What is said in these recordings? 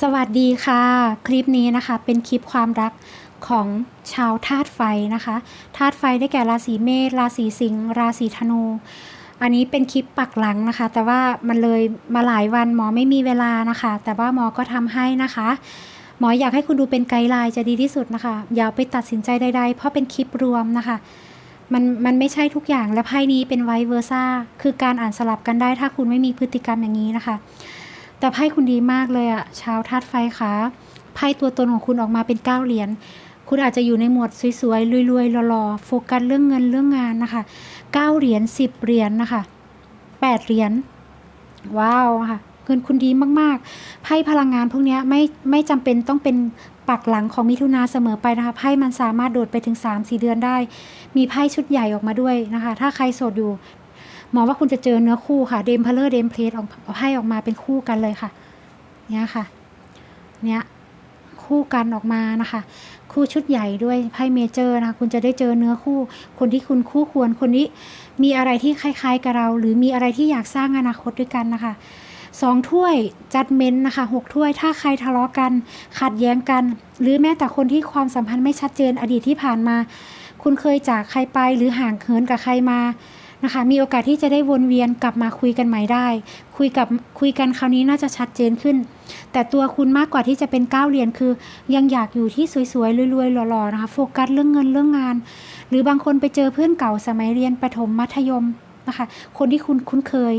สวัสดีค่ะ คลิปนี้นะคะเป็นคลิปความรักของชาวธาตุไฟนะคะธาตุไฟได้แก่ราศีเมษราศีสิงห์ราศีธนู อันนี้เป็นคลิปปักหลังนะคะ แต่ว่ามันเลยมาหลายวันหมอไม่มีเวลานะคะ แต่ว่าหมอก็ทำให้นะคะ หมออยากให้คุณดูเป็นไกด์ไลน์จะดีที่สุดนะคะ อย่าไปตัดสินใจใดๆ เพราะเป็นคลิปรวมนะคะมันมันไม่ใช่ทุกอย่างและไพ่นี้เป็นไวเวอร์ซ่าคือการอ่านสลับกันได้ถ้าคุณไม่มีพฤติกรรมอย่างนี้นะคะ แต่ไพ่คุณดีมากเลยอะชาวธาตุไฟคะไพ่ตัวตนของคุณออกมาเป็นเก้าเหรียญคุณอาจจะอยู่ในหมวดสวยๆรวยๆหล่อๆโฟกัสเรื่องเงินเรื่องงานนะคะเก้าเหรียญสิบเหรียญนะคะแปดเหรียญว้าวค่ะเงินคุณดีมากๆไพ่พลังงานพวกนี้ไม่ไม่จำเป็นต้องเป็นปักหลังของมิถุนาเสมอไปนะคะไพ่มันสามารถโดดไปถึง 3-4 เดือนได้ มีไพ่ชุดใหญ่ออกมาด้วยนะคะ ถ้าใครโสดอยู่ มองว่าคุณจะเจอเนื้อคู่ค่ะเดมเพลเลอร์เดมเพลทออกไพ่ออกมาเป็นคู่กันเลยค่ะ เนี่ยค่ะ เนี่ยคู่กันออกมานะคะ คู่ชุดใหญ่ด้วยไพ่เมเจอร์นะคุณจะได้เจอเนื้อคู่ คนที่คุณคู่ควรคนนี้มีอะไรที่คล้ายๆกับเรา หรือมีอะไรที่อยากสร้างอนาคตด้วยกันนะคะสองถ้วยจัดเม้นนะคะหกถ้วยถ้าใครทะเลาะกัน ขัดแย้งกัน หรือแม้แต่คนที่ความสัมพันธ์ไม่ชัดเจนอดีตที่ผ่านมา คุณเคยจากใครไปหรือห่างเหินกับใครมา นะคะ มีโอกาสที่จะได้วนเวียนกลับมาคุยกันใหม่ได้ คุยกับคุยกันคราวนี้น่าจะชัดเจนขึ้น แต่ตัวคุณมากกว่าที่จะเป็นก้าวเรียนคือ ยังอยากอยู่ที่สวยๆรวยๆหล่อๆนะคะ โฟกัสเรื่องเงินเรื่องงาน หรือบางคนไปเจอเพื่อนเก่าสมัยเรียนประถมมัธยมนะคะ คนที่คุณคุ้นเคย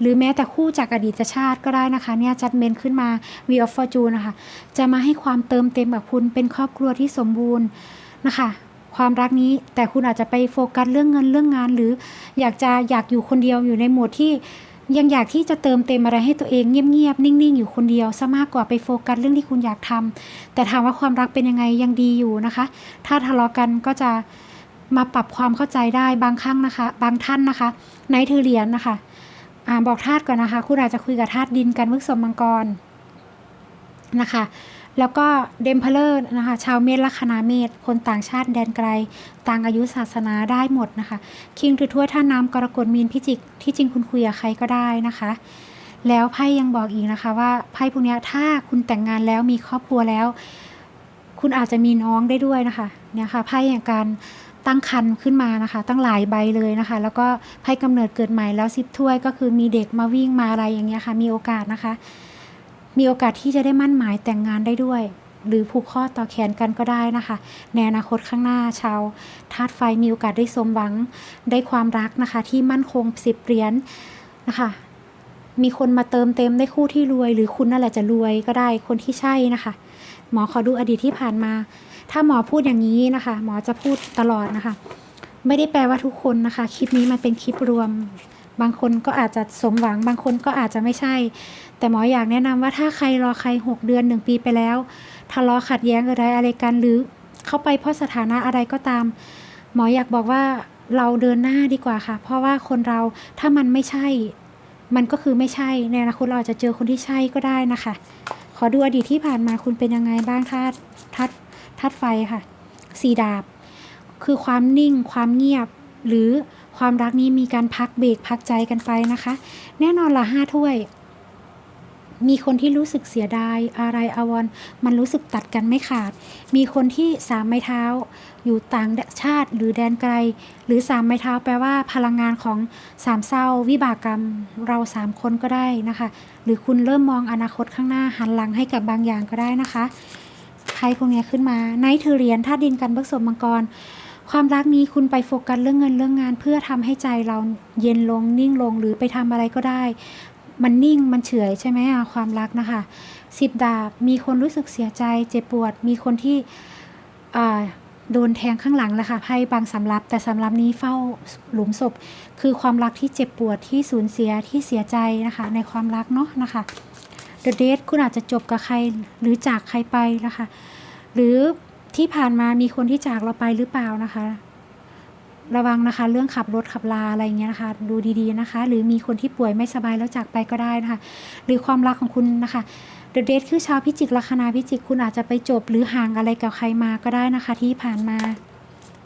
หรือแม้แต่คู่จากอดีตชาติก็ได้นะคะ เนี่ยจัดเมนขึ้นมา V of Fortune นะคะ จะมาให้ความเติมเต็มกับคุณเป็นครอบครัวที่สมบูรณ์นะคะ ความรักนี้ แต่คุณอาจจะไปโฟกัสเรื่องเงินเรื่องงาน หรืออยากจะอยากอยู่คนเดียวอยู่ในโหมดที่ยังอยากที่จะเติมเต็มอะไรให้ตัวเองเงียบๆนิ่งๆ อยู่คนเดียวซะมากกว่าไปโฟกัสเรื่องที่คุณอยากทำแต่ถามว่าความรักเป็นยังไงยังดีอยู่นะคะ ถ้าทะเลาะกันก็จะมาปรับความเข้าใจได้บางครั้งนะคะ บางท่านนะคะในเธอเรียนนะคะอ่าบอกธาตุก่อนนะคะ คุณอาจจะคุยกับธาตุดินกันมึกสมมังกร นะคะ แล้วก็เดมเพลเลอร์นะคะ ชาวเมษลัคนาเมษคนต่างชาติแดนไกล ต่างอายุศาสนาได้หมดนะคะ คิงถือถ้วยท่าน้ำกรกฎมีนพิจิก ที่จริงคุณคุยกับใครก็ได้นะคะ แล้วไพ่ยังบอกอีกนะคะว่าไพ่พวกนี้ถ้าคุณแต่งงานแล้วมีครอบครัวแล้ว คุณอาจจะมีน้องได้ด้วยนะคะ เนี่ยค่ะไพ่อย่างการตั้งคันขึ้นมานะคะ ตั้งหลายใบเลยนะคะ แล้วก็ไพ่กำเนิดเกิดใหม่แล้วซิปถ้วยก็คือมีเด็กมาวิ่งมาอะไรอย่างเงี้ยค่ะ มีโอกาสนะคะ มีโอกาสที่จะได้มั่นหมายแต่งงานได้ด้วย หรือผูกข้อต่อแขนกันก็ได้นะคะ ในอนาคตข้างหน้าชาวธาตุไฟมีโอกาสได้สมหวังได้ความรักนะคะ ที่มั่นคงสิบเหรียญนะคะมีคนมาเติมเต็มได้คู่ที่รวย หรือคุณนั่นแหละจะรวยก็ได้คนที่ใช่นะคะ หมอขอดูอดีตที่ผ่านมา ถ้าหมอพูดอย่างนี้นะคะ หมอจะพูดตลอดนะคะ ไม่ได้แปลว่าทุกคนนะคะ คลิปนี้มันเป็นคลิปรวม บางคนก็อาจจะสมหวัง บางคนก็อาจจะไม่ใช่ แต่หมออยากแนะนำว่าถ้าใครรอใคร 6 เดือน 1 ปีไปแล้วทะเลาะขัดแย้งอะไรอะไรกันหรือเข้าไปเพราะสถานะอะไรก็ตาม หมออยากบอกว่าเราเดินหน้าดีกว่าค่ะ เพราะว่าคนเราถ้ามันไม่ใช่ มันก็คือไม่ใช่ในอนาคตเราอาจจะเจอคนที่ใช่ก็ได้นะคะ ขอดูอดีตที่ผ่านมาคุณเป็นยังไงบ้างธาตุธาตุธาตุไฟค่ะสีดาบ คือความนิ่งความเงียบหรือ ความรักนี้มีการพักเบรกพักใจกันไปนะคะ แน่นอนละห้าถ้วย มีคนที่รู้สึกเสียดายอะไรอาวรมันรู้สึกตัดกันไม่ขาด มีคนที่สามไม้เท้า อยู่ต่างชาติหรือแดนไกล หรือสามไม้เท้าแปลว่าพลังงานของสามเศร้า วิบากกรรมเราสามคนก็ได้นะคะ หรือคุณเริ่มมองอนาคตข้างหน้าหันหลังให้กับบางอย่างก็ได้นะคะไพ่พวกนี้ขึ้นมาไนท์เทเรียนธาตุดินกันพฤกษมังกร ความรักนี้คุณไปโฟกัสเรื่องเงินเรื่องงาน เพื่อทำให้ใจเราเย็นลงนิ่งลงหรือไปทำอะไรก็ได้ มันนิ่งมันเฉยใช่ไหมอะความรักนะคะสิบดาบมีคนรู้สึกเสียใจเจ็บปวด มีคนที่อ่าโดนแทงข้างหลังแล้วค่ะไพ่บางสำรับ แต่สำรับนี้เฝ้าหลุมศพ คือความรักที่เจ็บปวดที่สูญเสียที่เสียใจนะคะ ในความรักเนาะนะคะ The Date คุณอาจจะจบกับใครหรือจากใครไปนะคะ หรือ ที่ผ่านมามีคนที่จากเราไปหรือเปล่านะคะ ระวังนะคะ เรื่องขับรถขับลาอะไรเงี้ยนะคะ ดูดีๆนะคะ หรือมีคนที่ป่วยไม่สบายแล้วจากไปก็ได้นะคะ หรือความรักของคุณนะคะ The Date คือชาวพิจิกลัคนาพิจิกคุณอาจจะไปจบหรือห่างอะไรกับใครมาก็ได้นะคะ ที่ผ่านมา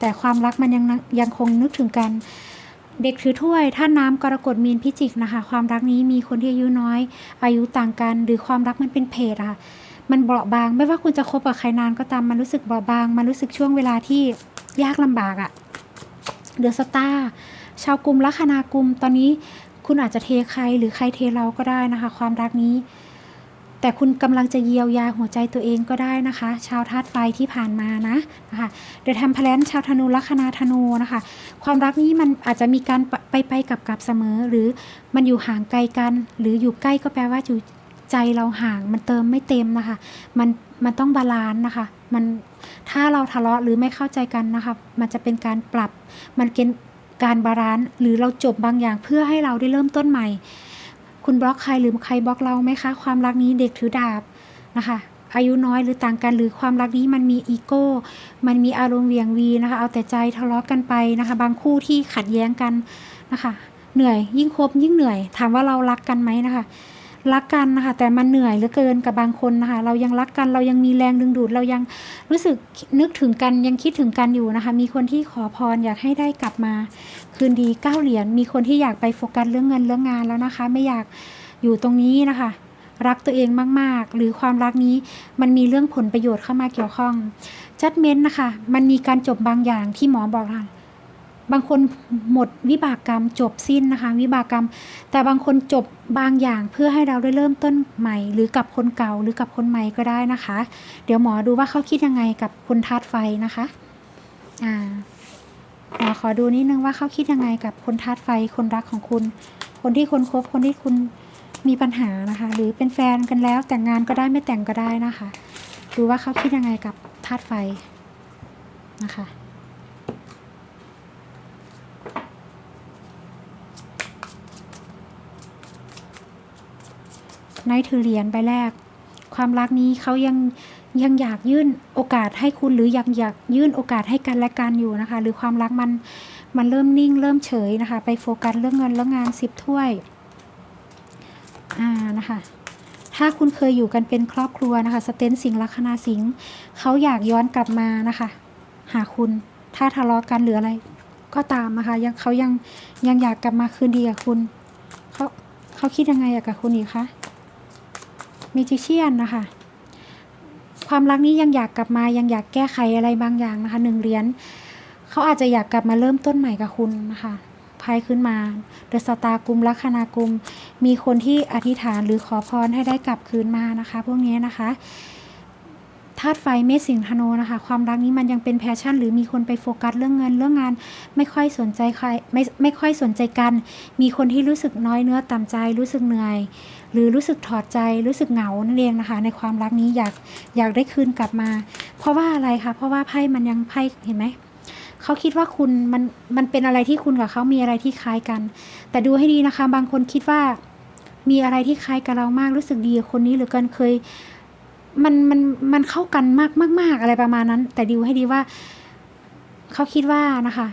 แต่ความรักมันยังยังคงนึกถึงกันเด็กถือถ้วยท่าน้ำกรกฎมีนพิจิกนะคะ ความรักนี้มีคนที่อายุน้อย อายุต่างกัน หรือความรักมันเป็นเพจอะค่ะ มันเบาบาง ไม่ว่าคุณจะคบกับใครนานก็ตามมันรู้สึกเบาบาง มันรู้สึกช่วงเวลาที่ยากลำบากอะเดือสตาร์ชาวกลุ่มลัคนากุมตอนนี้คุณอาจจะเทใครหรือใครเทเราก็ได้นะคะ ความรักนี้ แต่คุณกำลังจะเยียวยาหัวใจตัวเองก็ได้นะคะ ชาวธาตุไฟที่ผ่านมานะนะคะเดี๋ยวทำแพลนชาวธนูลัคนาธนูนะคะ ความรักนี้มันอาจจะมีการไปไปกับกับเสมอ หรือมันอยู่ห่างไกลกัน หรืออยู่ใกล้ก็แปลว่าอยู่ ใจเราห่างมันเติมไม่เต็มนะคะ มันมันต้องบาลานซ์นะคะ มันถ้าเราทะเลาะหรือไม่เข้าใจกันนะคะ มันจะเป็นการปรับ มันเป็นการบาลานซ์หรือเราจบบางอย่างเพื่อให้เราได้เริ่มต้นใหม่ คุณบล็อกใครหรือใครบล็อกเราไหมคะ ความรักนี้เด็กถือดาบนะคะอายุน้อยหรือต่างกันหรือความรักนี้มันมีอีโก้ มันมีอารมณ์เหวียงวีนะคะ เอาแต่ใจทะเลาะกันไปนะคะ บางคู่ที่ขัดแย้งกันนะคะ เหนื่อยยิ่งคบยิ่งเหนื่อย ถามว่าเรารักกันไหมนะคะ รักกันนะคะแต่มันเหนื่อยเหลือเกินกับบางคนนะคะเรายังรักกันเรายังมีแรงดึงดูดเรายังรู้สึกนึกถึงกันยังคิดถึงกันอยู่นะคะมีคนที่ขอพรอยากให้ได้กลับมา คืนดีเก้าเหรียญมีคนที่อยากไปโฟกัสเรื่องเงินเรื่องงานแล้วนะคะ ไม่อยากอยู่ตรงนี้นะคะรักตัวเองมาก ๆ หรือความรักนี้มันมีเรื่องผลประโยชน์เข้ามาเกี่ยวข้องจัดเม้นนะคะ มันมีการจบบางอย่างที่หมอบอกค่ะ บางคนหมดวิบากกรรมจบสิ้นนะคะ วิบากกรรม แต่บางคนจบบางอย่างเพื่อให้เราได้เริ่มต้นใหม่ หรือกับคนเก่าหรือกับคนใหม่ก็ได้นะคะ เดี๋ยวหมอดูว่าเขาคิดยังไงกับคนธาตุไฟนะคะอ่าหมอขอดูนิดนึงว่าเขาคิดยังไงกับคนธาตุไฟคนรักของคุณ คนที่คนคบคนที่คุณมีปัญหานะคะ หรือเป็นแฟนกันแล้วแต่งงานก็ได้ไม่แต่งก็ได้นะคะ ดูว่าเขาคิดยังไงกับธาตุไฟนะคะ ในถือเหรียญใบแรก ความรักนี้เขายังยังอยากยื่นโอกาสให้คุณหรือยังอยากยื่นโอกาสให้กันและกันอยู่นะคะ หรือความรักมันมันเริ่มนิ่ง เริ่มเฉยนะคะ ไปโฟกัสเรื่องเงินเรื่องงานสิบถ้วยอ่านะคะถ้าคุณเคยอยู่กันเป็นครอบครัวนะคะ สเตนสิงลัคนาสิงเขาอยากย้อนกลับมานะคะ หาคุณถ้าทะเลาะกันหรืออะไร ก็ตามนะคะ ยังเขายังยังอยากกลับมาคืนดีกับคุณเขาเขาคิดยังไงอะกับคุณอีกคะ มิจิเชียนนะคะ ความรักนี้ยังอยากกลับมายังอยากแก้ไขอะไรบางอย่างนะคะหนึ่งเหรียญเขาอาจจะอยากกลับมาเริ่มต้นใหม่กับคุณนะคะพายขึ้นมาเดอะสตาร์กุมลัคนากุม มีคนที่อธิษฐานหรือขอพรให้ได้กลับคืนมานะคะ พวกนี้นะคะ ธาตุไฟเมษสิงห์ธนูนะคะ ความรักนี้มันยังเป็นแพชชั่น หรือมีคนไปโฟกัสเรื่องเงินเรื่องงาน ไม่ค่อยสนใจใครไม่ไม่ค่อยสนใจกัน มีคนที่รู้สึกน้อยเนื้อต่ำใจรู้สึกเหนื่อย หรือรู้สึกถอดใจรู้สึกเหงานั่นเองนะคะ ในความรักนี้อยากอยากได้คืนกลับมา เพราะว่าอะไรคะเพราะว่าไพ่มันยังไพ่เห็นไหมเขาคิดว่าคุณมันมันเป็นอะไรที่คุณกับเขามีอะไรที่คล้ายกัน แต่ดูให้ดีนะคะ บางคนคิดว่ามีอะไรที่คล้ายกับเรามากรู้สึกดีกับคนนี้หรือกันเคย มันมันมันเข้ากันมากมากๆอะไรประมาณนั้น แต่ดูให้ดีว่าเขาคิดว่านะคะ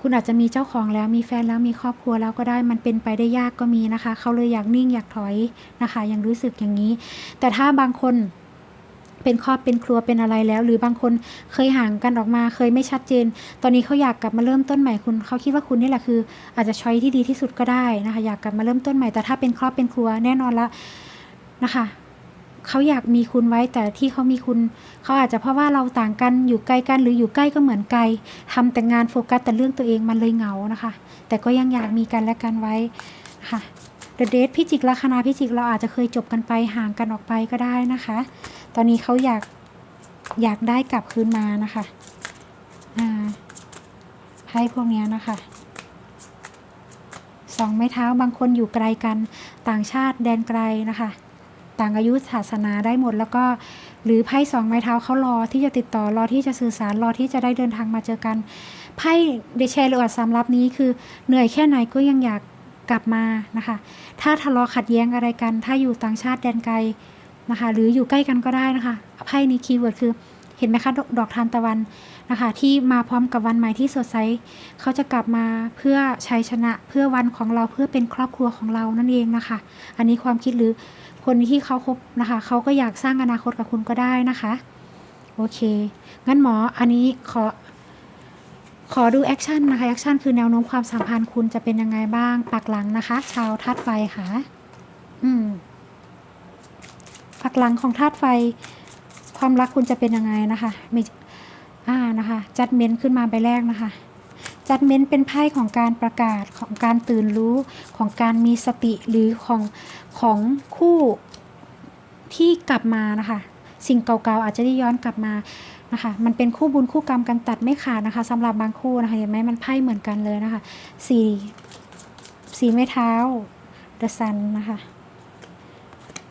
คุณอาจจะมีเจ้าของแล้วมีแฟนแล้วมีครอบครัวแล้วก็ได้มันเป็นไปได้ยากก็มีนะคะ เขาเลยอยากนิ่งอยากถอยนะคะ ยังรู้สึกอย่างนี้ แต่ถ้าบางคนเป็นครอบเป็นครัวเป็นอะไรแล้ว หรือบางคนเคยห่างกันออกมาเคยไม่ชัดเจน ตอนนี้เขาอยากกลับมาเริ่มต้นใหม่คุณเขาคิดว่าคุณนี่แหละคือ อาจจะช้อยที่ดีที่สุดก็ได้นะคะ อยากกลับมาเริ่มต้นใหม่แต่ถ้าเป็นครอบเป็นครัวแน่นอนละนะคะ เขาอยากมีคุณไว้แต่ที่เขามีคุณ เขาอาจจะเพราะว่าเราต่างกันอยู่ไกลกันหรืออยู่ใกล้ก็เหมือนไกลทำแต่งานโฟกัสแต่เรื่องตัวเองมันเลยเหงานะคะ แต่ก็ยังอยากมีกันและกันไว้ค่ะเดอะเดทพิจิกลัคนาพิจิกเราอาจจะเคยจบกันไปห่างกันออกไปก็ได้นะคะ ตอนนี้เขาอยากอยากได้กลับคืนมานะคะอ่าไพ่พวกนี้นะคะสองไม้เท้าบางคนอยู่ไกลกันต่างชาติแดนไกลนะคะ ต่างอายุศาสนาได้หมด แล้วก็หรือไพ่สองไม้เท้าเขารอที่จะติดต่อรอที่จะสื่อสารรอที่จะได้เดินทางมาเจอกันไพ่เดชแชร์หรืออัดสำรับนี้คือเหนื่อยแค่ไหนก็ยังอยากกลับมานะคะ ถ้าทะเลาะขัดแย้งอะไรกัน ถ้าอยู่ต่างชาติแดนไกลนะคะ หรืออยู่ใกล้กันก็ได้นะคะไพ่นี้คีย์เวิร์ดคือเห็นไหมคะดดอกทานตะวันนะคะ ที่มาพร้อมกับวันใหม่ที่สดใสเขาจะกลับมาเพื่อชัยชนะเพื่อวันของเราเพื่อเป็นครอบครัวของเรานั่นเองนะคะ อันนี้ความคิดหรือ คนที่เขาคบนะคะ เขาก็อยากสร้างอนาคตกับคุณก็ได้นะคะ โอเค งั้นหมออันนี้ขอ ขอดูแอคชั่นนะคะ แอคชั่นคือแนวโน้มความสัมพันธ์คุณจะเป็นยังไงบ้าง ปักหลังนะคะ ชาวธาตุไฟค่ะ อืม ปักหลังของธาตุไฟ ความรักคุณจะเป็นยังไงนะคะมีอ่านะคะ จัดเมนขึ้นมาใบแรกนะคะจัดเม้นเป็นไพ่ของการประกาศของการตื่นรู้ของการมีสติหรือของ ของคู่ที่กลับมานะคะ สิ่งเก่าๆอาจจะได้ย้อนกลับมานะคะ มันเป็นคู่บุญคู่กรรมกันตัดไม่ขาดนะคะสำหรับบางคู่นะคะเห็นไหมมันไพ่เหมือนกันเลยนะคะสี่สีไม้เท้า The Sun นะคะ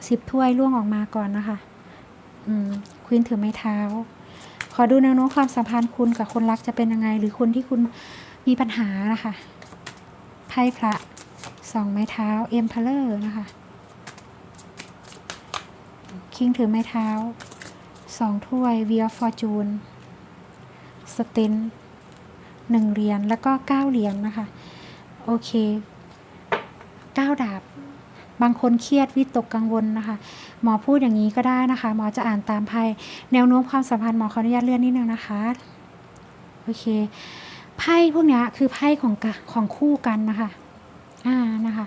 สิบถ้วยล่วงออกมาก่อนนะคะ อืมควีนถือไม้เท้า ขอดูแนวโน้มความสัมพันธ์คุณกับคนรักจะเป็นยังไง หรือคนที่คุณมีปัญหานะคะไพ่พระสองไม้เท้าเอ็มพลเลอร์นะคะ คิงถือไม้เท้าสองถ้วยเวียฟอร์จูนสเตนหนึ่งเหรียญแล้วก็เก้าเหรียญนะคะ โอเคเก้าดาบ บางคนเครียดวิตกกังวลนะคะ หมอพูดอย่างนี้ก็ได้นะคะ หมอจะอ่านตามไพ่แนวโน้มความสัมพันธ์หมอขออนุญาตเลื่อนนิดนึงนะคะ โอเคไพ่พวกเนี้ยคือไพ่ของของคู่กันนะคะ อ่านะคะ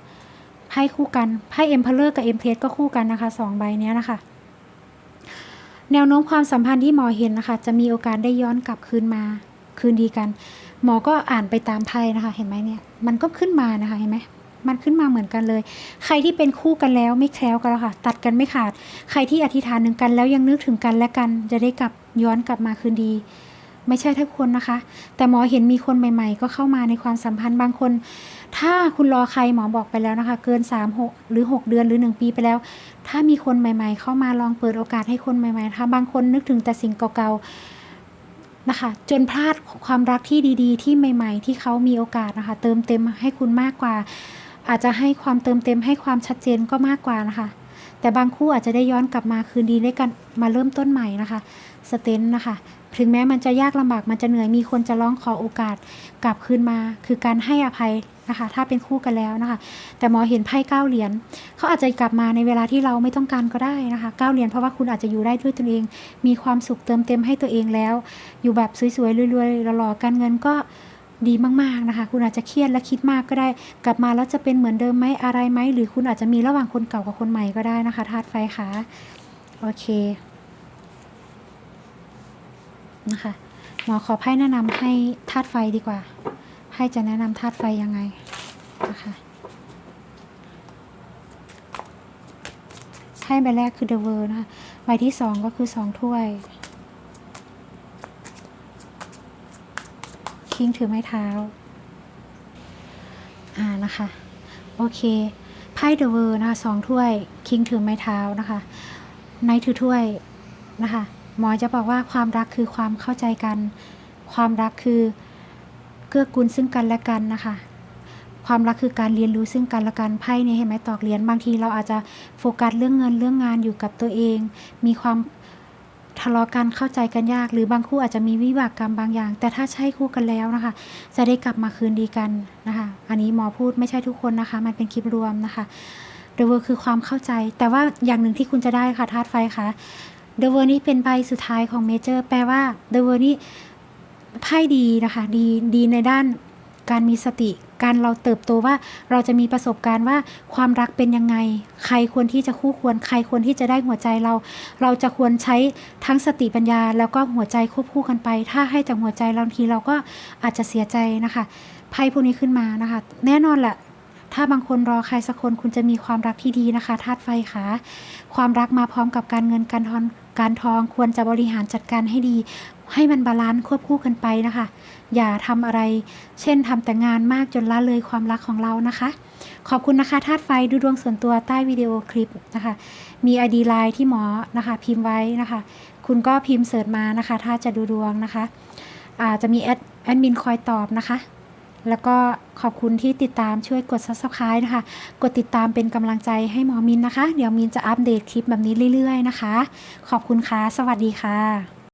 ไพ่คู่กันไพ่เอ็มเพลเลอร์กับเอ็มเพก็คู่กันนะคะสองใบเนี้ยนะคะ แนวโน้มความสัมพันธ์ที่หมอเห็นนะคะ จะมีโอกาสได้ย้อนกลับคืนมา คืนดีกัน หมอก็อ่านไปตามไพ่นะคะ เห็นไหมเนี่ย มันก็ขึ้นมานะคะ เห็นไหมมันขึ้นมาเหมือนกันเลย ใครที่เป็นคู่กันแล้วไม่แคล้วกันแล้วค่ะ ตัดกันไม่ขาด ใครที่อธิษฐานหนึ่งกันแล้วยังนึกถึงกันและกัน จะได้กลับย้อนกลับมาคืนดี ไม่ใช่ทุกคนนะคะ แต่หมอเห็นมีคนใหม่ ๆ ก็เข้ามาในความสัมพันธ์บางคน ถ้าคุณรอใครหมอบอกไปแล้วนะคะ เกิน 3 6 หรือ 6 เดือนหรือ 1 ปีไปแล้ว ถ้ามีคนใหม่ ๆ เข้ามาลองเปิดโอกาสให้คนใหม่ๆนะคะบางคนนึกถึงแต่สิ่งเก่าๆนะคะ จนพลาดความรักที่ดีๆ ที่ใหม่ ๆ ที่เขามีโอกาสนะคะ เติมเต็มให้คุณมากกว่า อาจจะให้ความเติมเต็มให้ความชัดเจนก็มากกว่านะคะแต่บางคู่อาจจะได้ย้อนกลับมาคืนดีด้วยกันมาเริ่มต้นใหม่นะคะ สเตนนะคะ ถึงแม้มันจะยากลำบากมันจะเหนื่อยมีคนจะร้องขอโอกาสกลับคืนมา คือการให้อภัยนะคะ ถ้าเป็นคู่กันแล้วนะคะ แต่หมอเห็นไพ่เก้าเหรียญเขาอาจจะกลับมาในเวลาที่เราไม่ต้องการก็ได้นะคะเก้าเหรียญเพราะว่าคุณอาจจะอยู่ได้ด้วยตนเอง มีความสุขเติมเต็มให้ตัวเองแล้ว อยู่แบบสวยๆรวยๆหล่อๆการเงินก็ดีมากๆนะคะ คุณอาจจะเครียดและคิดมากก็ได้ กลับมาแล้วจะเป็นเหมือนเดิมไหมอะไรไหมหรือคุณอาจจะมีระหว่างคนเก่ากับคนใหม่ก็ได้นะคะธาตุไฟค่ะโอเค นะคะ หมอขอไพ่แนะนำให้ธาตุไฟดีกว่าไพ่จะแนะนำธาตุไฟยังไงนะคะไพ่ใบแรกคือ The World นะคะใบที่สองก็คือสองถ้วยคิงถือไม้เท้า อ่านะคะ โอเคไพ่เดอะเวอร์นะคะสองถ้วย คิงถือไม้เท้านะคะไนท์ถือถ้วยนะคะ หมอจะบอกว่าความรักคือความเข้าใจกัน ความรักคือเกื้อกูลซึ่งกันและกันนะคะ ความรักคือการเรียนรู้ซึ่งกันและกันไพ่เนี่ยเห็นไหมตอกเหรียญบางทีเราอาจจะโฟกัสเรื่องเงินเรื่องงานอยู่กับตัวเอง มีความทะเลาะกันเข้าใจกันยาก หรือบางคู่อาจจะมีวิบากกรรมบางอย่าง แต่ถ้าใช่คู่กันแล้วนะคะ จะได้กลับมาคืนดีกันนะคะ อันนี้หมอพูดไม่ใช่ทุกคนนะคะ มันเป็นคลิปรวมนะคะเดเวอร์คือความเข้าใจ แต่ว่าอย่างหนึ่งที่คุณจะได้ค่ะธาตุไฟค่ะ เดเวอร์นี่เป็นใบสุดท้ายของเมเจอร์แปลว่าเดเวอร์นี่ไพ่ดีนะคะดีดีในด้านการมีสติ การเราเติบโตว่าเราจะมีประสบการณ์ว่าความรักเป็นยังไง ใครควรที่จะคู่ควร ใครควรที่จะได้หัวใจเรา เราจะควรใช้ทั้งสติปัญญา แล้วก็หัวใจควบคู่กันไป ถ้าให้จากหัวใจบางทีเราก็อาจจะเสียใจนะคะไพ่พวกนี้ขึ้นมานะคะ แน่นอนแหละถ้าบางคนรอใครสักคนคุณจะมีความรักที่ดีนะคะธาตุไฟค่ะความรักมาพร้อมกับการเงินการทอง การทองควรจะบริหารจัดการให้ดี ให้มันบาลานซ์ควบคู่กันไปนะคะ อย่าทำอะไร เช่นทำแต่งานมากจนละเลยความรักของเรานะคะ ขอบคุณนะคะธาตุไฟดูดวงส่วนตัวใต้วิดีโอคลิปนะคะ มีไอดีไลน์ที่หมอนะคะ พิมพ์ไว้นะคะ คุณก็พิมพ์เสิร์ชมานะคะ ถ้าจะดูดวงนะคะอาจจะมีแอดแอดมินคอยตอบนะคะ แล้วก็ขอบคุณที่ติดตามช่วยกด subscribe นะคะ กดติดตามเป็นกำลังใจให้หมอมินนะคะ เดี๋ยวมินจะอัปเดตคลิปแบบนี้เรื่อยๆนะคะ ขอบคุณค่ะ สวัสดีค่ะ